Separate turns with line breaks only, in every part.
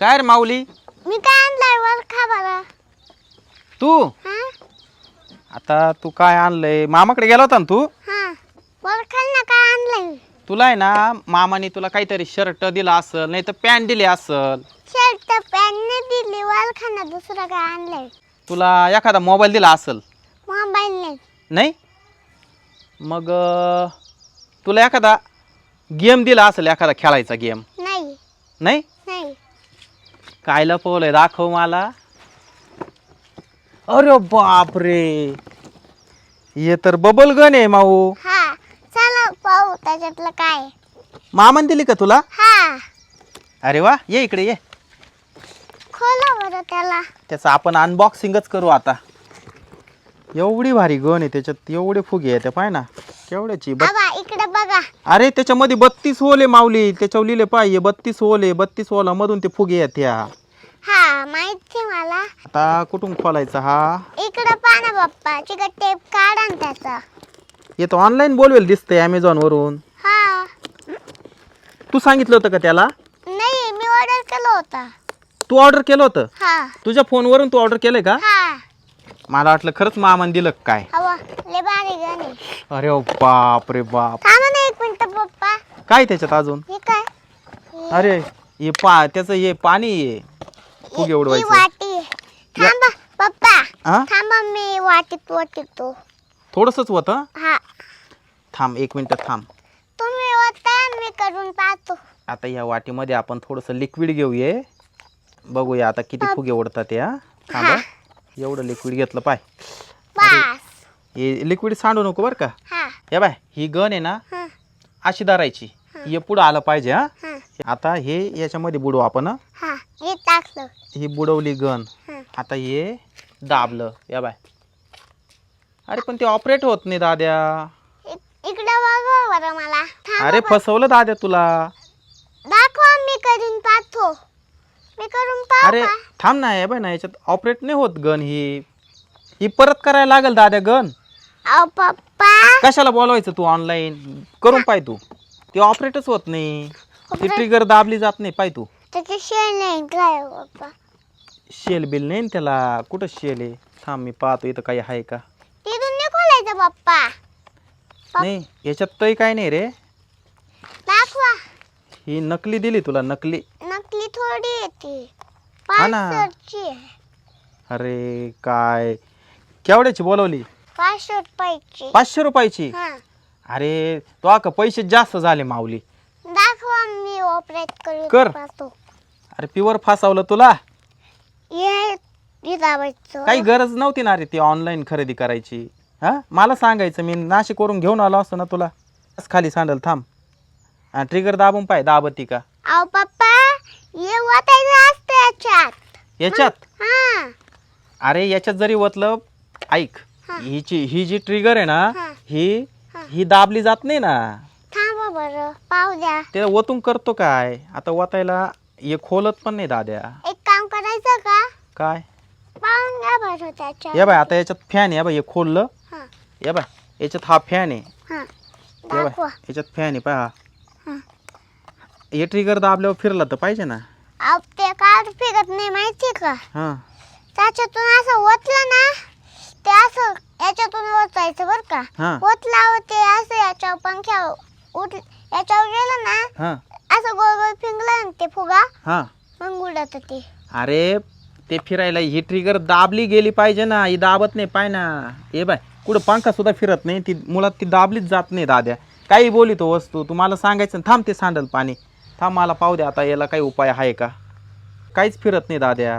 काय रे माऊली?
मी काय आणलाय वर खा बरं
तू?
हा?
आता तू काय आणलंय? मामाकडे गेला होता ना तू?
हा. वर खाल ना काय आणलंय?
तुला आहे ना मामाने तुला काहीतरी शर्ट दिला असल नाही तर पॅन्ट दिली असल.
शर्ट पॅन्ट दिली वर खाना दुसरं काय आणलंय?
तुला एखादा मोबाईल दिला असल?
मोबाईल नाही.
नाही? मग अं, तुला एखादा गेम दिला असेल एखादा खेळायचा गेम
नाही
नाही.
नाही?
काय लपवलंय? दाखव मला. अरे बापरे. हे तर बबल गन आहे माऊ.
हा चला पाहू त्याच्यातलं काय.
मामान दिली का तुला?
हा.
अरे वा ये इकडे ये.
खोला बरं त्याला.
त्याचं आपण अनबॉक्सिंगच करू आता. एवढी भारी गन आहे त्याच्यात एवढे फुगे आहे पाय ना केवढ्याची? बत-
आबा इकडे बघा.
अरे त्याच्यामध्ये बत्तीस होले माऊली त्याच्यावर लिहिले पाहिजे बत्तीस होले बत्तीस होला मधून ते फुगे आहेत त्या.
हा माहिती मला.
आता कुठून खोलायचा हा?
इकडे पहा ना बाप्पा तिकडे टेप काढा ना त्याचा.
हे तर ऑनलाईन बोलवेल दिसतंय अमेझॉन वरून.
हा.
तू सांगितलं होतं का त्याला?
नाही मी ऑर्डर केलं होता.
तू ऑर्डर केलं होतं?
हा.
तुझ्या फोनवरून तू ऑर्डर केलंय का?
हा.
मला वाटलं खरंच मामान दिलं का काय?
हवा लय भारी गाणे
अरे ओ बाप रे बाप.
थांबा ना एक मिनिट पप्पा.
काय त्याच्यात अजून?
हे काय? हे-
अरे हे पा त्याचं हे पाणी आहे. फुगे
ही
उडवायचं
वाटी आहे. थांबा पप्पा.
हा?
थांबा मी वाटीत वाटीतो.
थोडंसंच होतं
हा?
थांब एक मिनिट थांब.
तुम्ही होता मी करून पाहतो.
आता या वाटीमध्ये आपण थोडंसं लिक्विड घेऊये. बघूया आता किती फुगे उडतात या. थांब. एवढं लिक्विड घेतलं पाय.
बस.
हे लिक्विड सांडू नको बरं का.
हा.
हे बाय ही गन आहे ना
हा.
अशी धरायची. हे. पुढं आलं पाहिजे हा.
हा.
आता हे याच्यामध्ये बुडवू आपण हं.
हा हे टाकलं.
ही बुडवली गन
हा.
आता हे दाबलं. या बाय. अरे पण ते ऑपरेट होत नाही दाद्या.
इक- इकडे बघा बरं मला. थांबा
अरे
बरं.
फसवलं दाद्या तुला.
दाखवा मी करून पाहतो मी करून पाहू
अरे
का?
थांब ना या बाय ना याच्यात ऑपरेट नाही होत गन ही. ही परत करायला लागेल दाद्या गन
अहो पप्पा.
कशाला बोलवायचं तू ऑनलाईन करून पाय तू. ते ऑपरेटच होत नाही. ती ट्रिगर दाबली जात नाही पाय तू.
त्याचे शेण नाही काय पप्पा?
शेल बिल नाही ना त्याला? कुठं शेल आहे? थांब मी पाहतो इथं काही आहे का?
तिथून नाही खोलायचं पप्पा.
नाही याच्यात तरी काय नाही रे.
दाखवा.
ही नकली दिली तुला नकली.
थोडी येते
हा ना.
पाचशेची आहे.
अरे काय? केवढ्याची बोलवली?
पाचशे रुपयाची
पाचशे रुपयाची?
हा.
अरे तो का पैसे जास्त झाले माऊली.
दाखवा मी ऑपरेट करून
कर.
पाहतो.
अरे प्युअर फासावलं तुला?
हे हे दाबायचं.
काही गरज नव्हती ना रे ती ऑनलाईन खरेदी करायची. हा? मला सांगायचं मी नाशिक वरून घेऊन आलो असतो ना तुला. बस खाली सांडल थांब. ट्रिगर दाबून पाय दाबती का?
अहो हे वाटायचं असतं याच्यात.
याच्यात?
हा.
अरे याच्यात जरी ओतलं ऐक
हा.
हिची ही जी ट्रिगर आहे ना
हा.
ही दाबली जात नाही ना.
थांबा बरं पाहू द्या.
ते ओतून करतो काय? आता ओतायला हे खोलत पण नाही दाद्या.
एक काम करायचं का?
काय?
पाहून द्या बरं त्याच्यात.
या बाय आता याच्यात फॅन या बाय हे खोललं.
हा.
या बाय याच्यात हा फॅन आहे.
हा.
या बाय
दाखवा.
याच्यात फॅन आहे पहा.
हा.
ट्रिगर दाबल्यावर फिरला तर पाहिजे ना.
ते कार्ड फिरत नाही माहिती का?
हा.
त्याच्यातून असं ओतलं ना ते असं याच्यातून ओतायचं बरं का.
हा.
ओतल्यावर ते असं याच्यावर पंख्या उठ याच्यावर गेलं ना
हा.
असं गोल गोल फिंगलं ना ते फुगा.
हा.
मग उडत ते.
अरे ते फिरायला ही ट्रिगर दाबली गेली पाहिजे ना ही दाबत नाही पाय ना. हे बाय कुठं पंखा सुद्धा फिरत नाही ती मुळात ती दाबलीच जात नाही दाद्या. काही बोलितो वस्तू तू मला सांगायचं ना, थांब ते सांडल पाणी. थांब मला पाहू द्या आता याला काही उपाय आहे का? काहीच फिरत नाही दाद्या.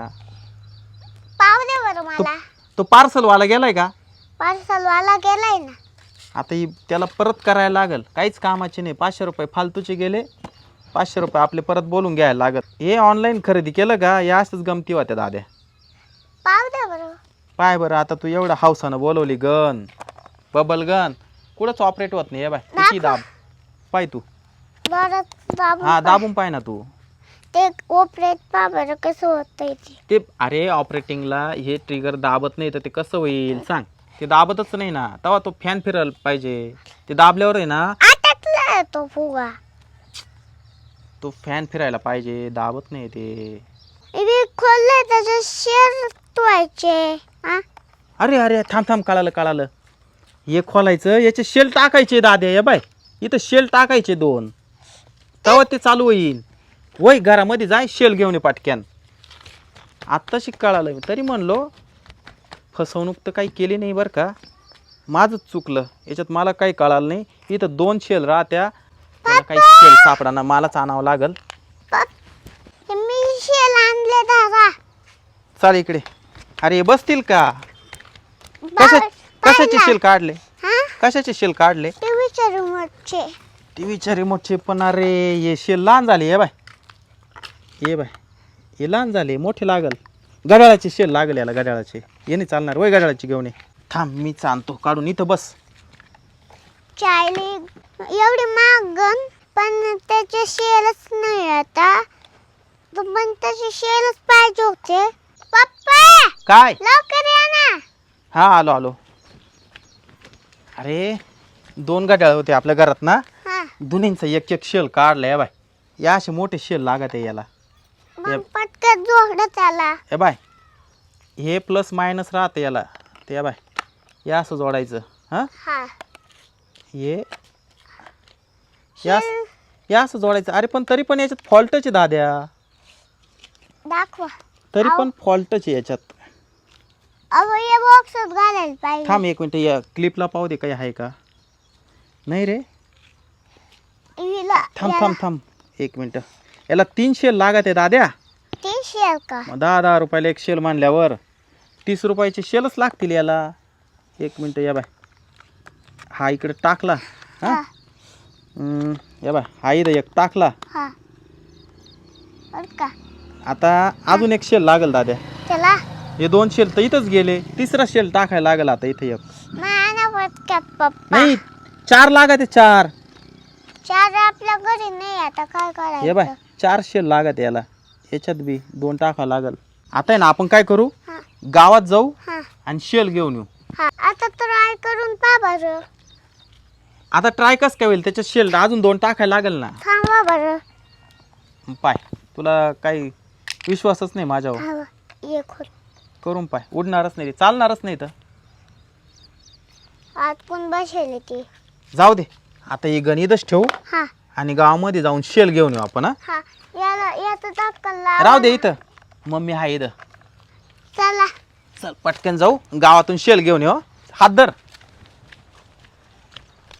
पाहू दे बरं मला.
तो पार्सलवाला गेलाय का?
पार्सल वाला गेलाय ना.
आता ही त्याला परत करायला लागल. काहीच कामाचे नाही. पाचशे रुपये फालतूचे गेले. पाचशे रुपये आपले परत बोलून घ्यायला लागत हे ऑनलाईन खरेदी केलं का? या असंच गमती होत्या दाद्या.
पाहू दे बरं.
पाय बरं आता तू एवढ्या हावसानं बोलवली गन बबल गन कुठंच ऑपरेट होत नाही हे बाय. किती दाब. पाय तू.
बरं दाबून
हा. दाबून पाय ना तू.
ते ऑपरेट पा बरं कसं होतंय ते?
ते अरे ऑपरेटिंगला हे ट्रिगर दाबत नाही तर ते कसं होईल? सांग. ते दाबतच नाही ना. तेव्हा तो फॅन फिरायला पाहिजे. ते दाबल्यावर आहे ना
अटकलाय तो फुगा.
तो फॅन फिरायला पाहिजे. दाबत नाही ते.
खोलले त्याचे शेर तुवायचे. हा?
अरे अरे थांब थांब कळालं कळालं. हे खोलायचं याचे शेल टाकायचे दाद्या या बाय इथं शेल टाकायचे दोन. तेव्हा ते चालू होईल. वय घरामध्ये जाय शेल घेऊन ये पाटक्यान. आत्ताशी कळालं तरी म्हणलो फसवणूक तर काही केली नाही बरं का. माझंच चुकलं. याच्यात मला काही कळालं नाही. इथं दोन शेल राहत्या. त्याला काही शेल सापडाना मलाच आणावं लागल.
मी शेल आणले दादा.
चाल इकडे. अरे बसतील का? कशा कशाचे शेल काढले?
हा?
कशाचे शेल काढले?
टीव्हीच्या रिमोटचे
टीव्हीच्या रिमोटचे पण अरे हे शेल लहान झाले ये बाय. ये बाय. हे लहान झाले मोठे लागल. गडाळाचे शेल लागल याला गडाळाचे. ये नाही चालणार वय गडाळाची घेऊन ये. थांब मी आणतो काढून इथं बस.
चायली एवढी मागन पण त्याचे शेलच नाही आता. तो पण त्याचे शेलच पाहिजे होते. पप्पा!
काय?
लवकर या ना.
हा आलो आलो. अरे दोन गडाळ होते आपल्या घरात ना. दोन्हींचा एक एक शेल काढलाय बाय. या असे मोठे शेल लागत आहे याला.
मग पटकन जोड त्याला
हे बाय हे प्लस मायनस राहते याला. ते बाय या असं जोडायचं हां?
हा.
हे या या असं जोडायचं. अरे पण तरी पण याच्यात फॉल्टच आहे दाद्या.
दाखवा.
तरी पण फॉल्टच आहे याच्यात.
अहो हे बॉक्सच घालायला पाहिजे.
थांब एक मिनटं या क्लिपला पाहू दे काही आहे का? नाही रे. थांब थांब थांब. एक मिनटं. याला तीन शेल लागत आहे दाद्या.
ते शेल का?
मग दहा दहा रुपयाला एक शेल मानल्यावर तीस रुपयाचे शेलच लागतील याला. एक मिनटं या बाय. हा इकडे टाकला. हां? हम्म, या बाय. हा इथं एक टाकला.
हा. बर का?
आता अजून एक शेल लागल दाद्या. हे दोन शेल तर इथंच गेले. तिसरा शेल टाकायला लागल आता इथे एक.
पप्पा.
नाही चार लागत आहे चार.
चार आपल्या घरी नाही आता काय
हे बाय
करायचं
चार शेल लागत याला. याच्यात बी दोन टाका लागल. आता आहे ना आपण काय करू?
हा.
गावात जाऊ
हा.
आणि शेल घेऊन येऊ.
हा. आता ट्राय करून पा बरं.
आता ट्राय कस काय होईल? त्याच्यात शेल अजून दोन टाकायला लागल ना.
थांबा बरं.
पाय तुला काही विश्वासच नाही माझ्यावर. करून पाय उडणारच नाही रे चालणारच नाही तर
आत पण बसेल ती.
जाऊ दे. आता ही गणितच ठेवू.
हा.
आणि गावामध्ये जाऊन शेल घेऊन येऊ आपण हा.
हा. याला याचं टक्कन लावा
राहू दे इथं. मम्मी हा इथं.
चला.
चल पटकन जाऊ. गावातून शेल घेऊन येऊ हात धर.